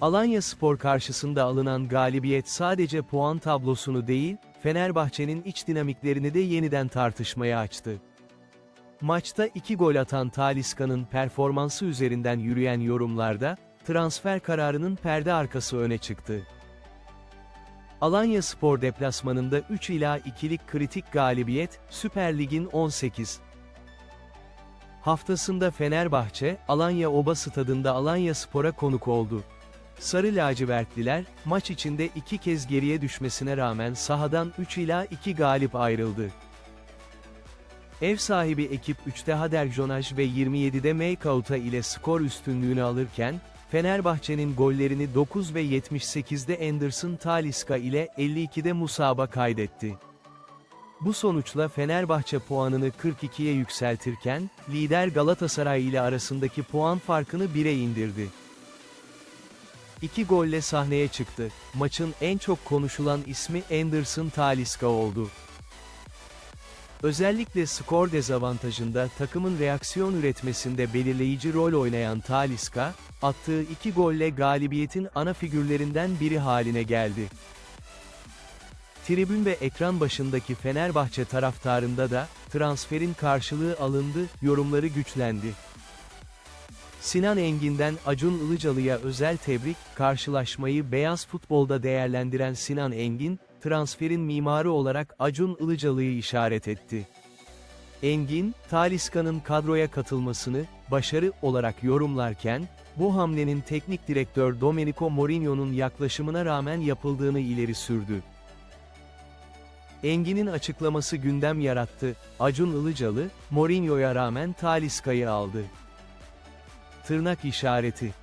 Alanya Spor karşısında alınan galibiyet sadece puan tablosunu değil, Fenerbahçe'nin iç dinamiklerini de yeniden tartışmaya açtı. Maçta iki gol atan Talisca'nın performansı üzerinden yürüyen yorumlarda, transfer kararının perde arkası öne çıktı. Alanya Spor deplasmanında 3 ila 2'lik kritik galibiyet, Süper Lig'in 18. Haftasında Fenerbahçe, Alanya Oba Stadında Alanya Spor'a konuk oldu. Sarı lacivertliler, maç içinde iki kez geriye düşmesine rağmen sahadan 3 ila 2 galip ayrıldı. Ev sahibi ekip 3'te Hader Jonaj ve 27'de Meykauta ile skor üstünlüğünü alırken, Fenerbahçe'nin gollerini 9 ve 78'de Anderson Talisca ile 52'de Musaba kaydetti. Bu sonuçla Fenerbahçe puanını 42'ye yükseltirken, lider Galatasaray ile arasındaki puan farkını 1'e indirdi. İki golle sahneye çıktı. Maçın en çok konuşulan ismi Anderson Talisca oldu. Özellikle skor dezavantajında takımın reaksiyon üretmesinde belirleyici rol oynayan Talisca, attığı iki golle galibiyetin ana figürlerinden biri haline geldi. Tribün ve ekran başındaki Fenerbahçe taraftarında da, transferin karşılığı alındı, yorumları güçlendi. Sinan Engin'den Acun Ilıcalı'ya özel tebrik, karşılaşmayı beyaz futbolda değerlendiren Sinan Engin, transferin mimarı olarak Acun Ilıcalı'yı işaret etti. Engin, Talisca'nın kadroya katılmasını, başarı olarak yorumlarken, bu hamlenin teknik direktör Domenico Mourinho'nun yaklaşımına rağmen yapıldığını ileri sürdü. Engin'in açıklaması gündem yarattı, Acun Ilıcalı, Mourinho'ya rağmen Talisca'yı aldı. Tırnak işareti.